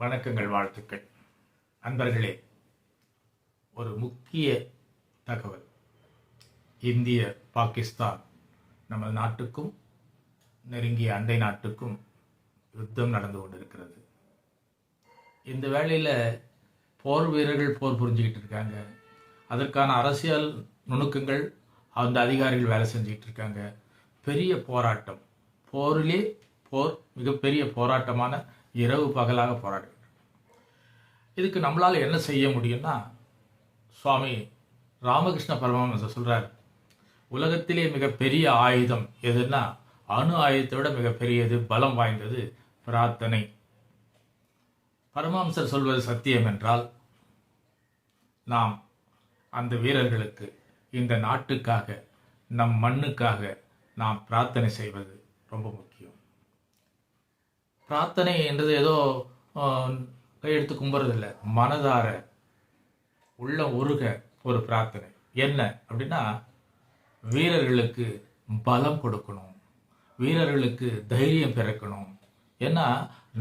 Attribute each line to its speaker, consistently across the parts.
Speaker 1: வணக்கங்கள் வாழ்த்துக்கள். அன்பர்களே ஒரு முக்கிய தகவல். இந்திய பாகிஸ்தான் நமது நாட்டுக்கும் நெருங்கிய அண்டை நாட்டுக்கும் யுத்தம் நடந்து கொண்டிருக்கிறது. இந்த வேளையில் போர் வீரர்கள் போர் புரிஞ்சுக்கிட்டு இருக்காங்க. அதற்கான அரசியல் நுணுக்கங்கள் அந்த அதிகாரிகள் வேலை செஞ்சுக்கிட்டு இருக்காங்க. பெரிய போராட்டம். போரிலே போர் மிகப்பெரிய போராட்டமான இரவு பகலாக போராடுகிறது இதுக்கு நம்மளால் என்ன செய்ய முடியும்னா சுவாமி ராமகிருஷ்ண பரமஹம்சர் சொல்கிறார் உலகத்திலே மிகப்பெரிய ஆயுதம் எதுன்னா அணு ஆயுதத்தை விட மிகப்பெரியது பலம் வாய்ந்தது பிரார்த்தனை. பரமஹம்சர் சொல்வது சத்தியம் என்றால் நாம் அந்த வீரர்களுக்கு இந்த நாட்டுக்காக நம் மண்ணுக்காக நாம் பிரார்த்தனை செய்வது ரொம்ப முக்கியம். பிரார்த்தனை என்றது ஏதோ கையெடுத்து கும்புறதில்ல. மனதார உள்ள உருக ஒரு பிரார்த்தனை. என்ன அப்படின்னா வீரர்களுக்கு பலம் கொடுக்கணும். வீரர்களுக்கு தைரியம் பிறக்கணும். ஏன்னா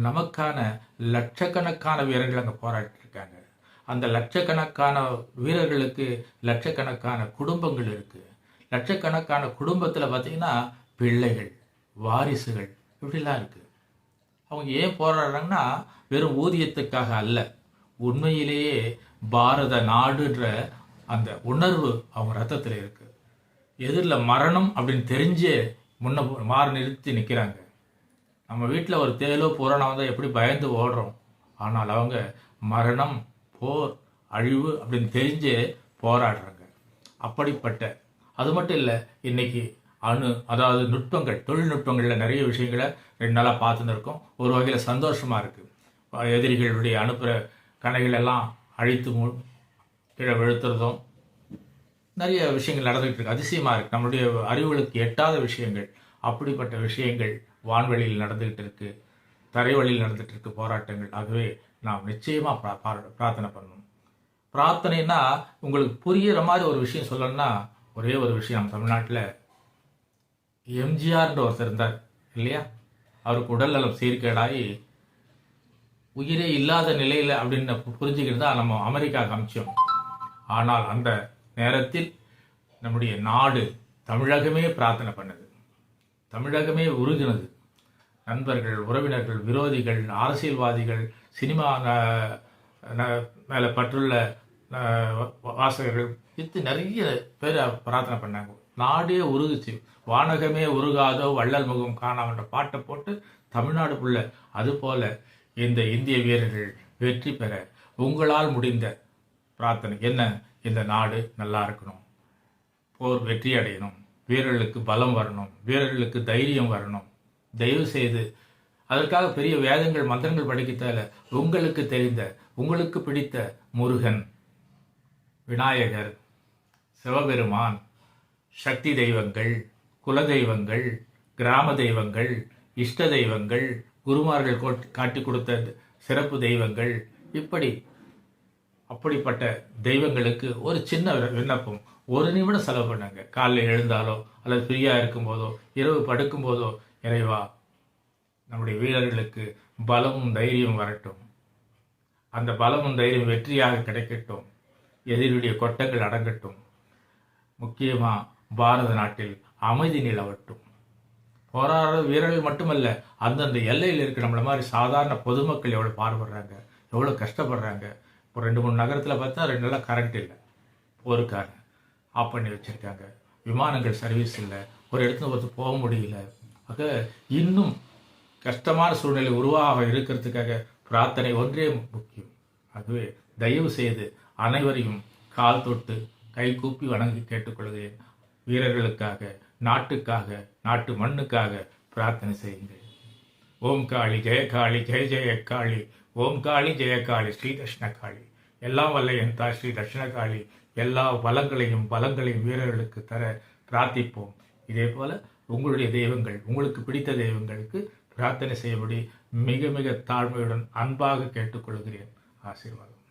Speaker 1: நமக்கான லட்சக்கணக்கான வீரர்கள் அங்கே போராடிட்டு இருக்காங்க அந்த லட்சக்கணக்கான வீரர்களுக்கு லட்சக்கணக்கான குடும்பங்கள் இருக்குது லட்சக்கணக்கான குடும்பத்தில் பார்த்தீங்கன்னா பிள்ளைகள் வாரிசுகள் இப்படிலாம் இருக்குது அவங்க ஏன் போராடுறாங்கன்னா வெறும் ஊதியத்துக்காக அல்ல. உண்மையிலேயே பாரத நாடுன்ற அந்த உணர்வு அவங்க ரத்தத்தில் இருக்கு. எதிரில் மரணம் அப்படின்னு தெரிஞ்சு முன்ன மாறு நிறுத்தி நிற்கிறாங்க நம்ம வீட்டில் ஒரு தேலோ புறானா வந்தால் எப்படி பயந்து ஓடுறோம்? ஆனால் அவங்க மரணம் போர் அழிவு அப்படின்னு தெரிஞ்சு போராடுறாங்க. அப்படிப்பட்ட அது மட்டும் இல்லை இன்னைக்கு அணு அதாவது நுட்பங்கள் தொழில்நுட்பங்களில் நிறைய விஷயங்களை ரெண்டு நாளாக பார்த்துன்னு இருக்கோம் ஒரு வகையில் சந்தோஷமாக இருக்குது எதிரிகளுடைய அனுப்புகிற கணைகளெல்லாம் அழித்து மு கீழே விழுத்துறதும் நிறைய விஷயங்கள் நடந்துகிட்டு இருக்கு. அதிசயமாக இருக்குது நம்மளுடைய அறிவுகளுக்கு எட்டாத விஷயங்கள் அப்படிப்பட்ட விஷயங்கள் வான்வெளியில் நடந்துகிட்டு இருக்கு. தரைவழியில் நடந்துகிட்டு இருக்கு போராட்டங்கள். ஆகவே நாம் நிச்சயமாக பிரா- பா- பிரார்த்தனை பண்ணணும். பிரார்த்தனைன்னா உங்களுக்கு புரியிற மாதிரி ஒரு விஷயம் சொல்லணும்னா ஒரே ஒரு விஷயம். நம்ம தமிழ்நாட்டில் எம்ஜிஆர்ன்ற ஒருத்தர் இருந்தார் இல்லையா? அவருக்கு உடல்நலம் சீர்கேடாகி உயிரே இல்லாத நிலையில் அப்படின்னு புரிஞ்சுக்கிட்டு தான் நம்ம அமெரிக்காவுக்கு அமிச்சோம் ஆனால் அந்த நேரத்தில் நம்முடைய நாடு தமிழகமே பிரார்த்தனை பண்ணது. தமிழகமே உருகினது. நண்பர்கள் உறவினர்கள் விரோதிகள் அரசியல்வாதிகள் சினிமா ந- பற்றுள்ள வாசகர்கள் இது நிறைய பேர் பிரார்த்தனை பண்ணாங்க. நாடே உருகுச்சு. வானகமே உருகாதோ வள்ளல் முகம் காணாமன்ற பாட்டை போட்டு தமிழ்நாடுக்குள்ள அதுபோல இந்த இந்திய வீரர்கள் வெற்றி பெற உங்களால் முடிந்த பிரார்த்தனை. என்ன? இந்த நாடு நல்லா இருக்கணும். போர் வெற்றி அடையணும். வீரர்களுக்கு பலம் வரணும். வீரர்களுக்கு தைரியம் வரணும். தயவு செய்து அதற்காக பெரிய வேதங்கள் மந்திரங்கள் படிக்க தேவை உங்களுக்கு தெரிந்த உங்களுக்கு பிடித்த முருகன் விநாயகர் சிவபெருமான் சக்தி தெய்வங்கள் குல தெய்வங்கள் கிராம தெய்வங்கள் இஷ்ட தெய்வங்கள் குருமார்கள் கோட்- காட்டி கொடுத்த சிறப்பு தெய்வங்கள். இப்படி அப்படிப்பட்ட தெய்வங்களுக்கு ஒரு சின்ன விண்ணப்பம். ஒரு நிமிடம் செலவு பண்ணாங்க. காலைல எழுந்தாலோ அல்லது ஃப்ரீயாக இருக்கும்போதோ இரவு படுக்கும்போதோ இறைவா நம்முடைய வீரர்களுக்கு பலமும் தைரியம் வரட்டும். அந்த பலமும் தைரியம் வெற்றியாக கிடைக்கட்டும். எதிரியுடைய கொட்டங்கள் அடங்கட்டும். முக்கியமாக பாரத நாட்டில் அமைதி நிலவட்டும். போராடுற வீரர்கள் மட்டுமல்ல அந்தந்த எல்லையில் இருக்கிற நம்மள மாதிரி சாதாரண பொதுமக்கள் எவ்வளோ பாடுபடுறாங்க எவ்வளோ கஷ்டப்படுறாங்க. இப்போ ரெண்டு மூணு நகரத்தில் பார்த்தா ரெண்டு நாளாக கரண்ட் இல்லை. போருக்காக ஆஃப் பண்ணி வச்சுருக்காங்க. விமானங்கள் சர்வீஸ் இல்லை. ஒரு இடத்துல ஒருத்தர் போக முடியல. ஆக இன்னும் கஷ்டமான சூழ்நிலை உருவாக இருக்கிறதுக்காக பிரார்த்தனை ஒன்றே முக்கியம். ஆகவே தயவு செய்து அனைவரையும் கால் தொட்டு கை கூப்பி வணங்கி கேட்டுக்கொள்கிறேன். வீரர்களுக்காக நாட்டுக்காக நாட்டு மண்ணுக்காக பிரார்த்தனை செய்யுங்கள். ஓம் காளி ஜெய காளி ஜெய ஜெய காளி ஓம் காளி ஜெய காளி ஸ்ரீ தட்சிண காளி. எல்லாம் வல்ல என் தாய் ஸ்ரீ தட்சிண காளி. எல்லா பலங்களையும் பலங்களையும் வீரர்களுக்கு தர பிரார்த்திப்போம். இதே போல உங்களுடைய தெய்வங்கள் உங்களுக்கு பிடித்த தெய்வங்களுக்கு பிரார்த்தனை செய்யபடி மிக மிக தாழ்மையுடன் அன்பாக கேட்டுக்கொள்கிறேன். ஆசீர்வாதம்.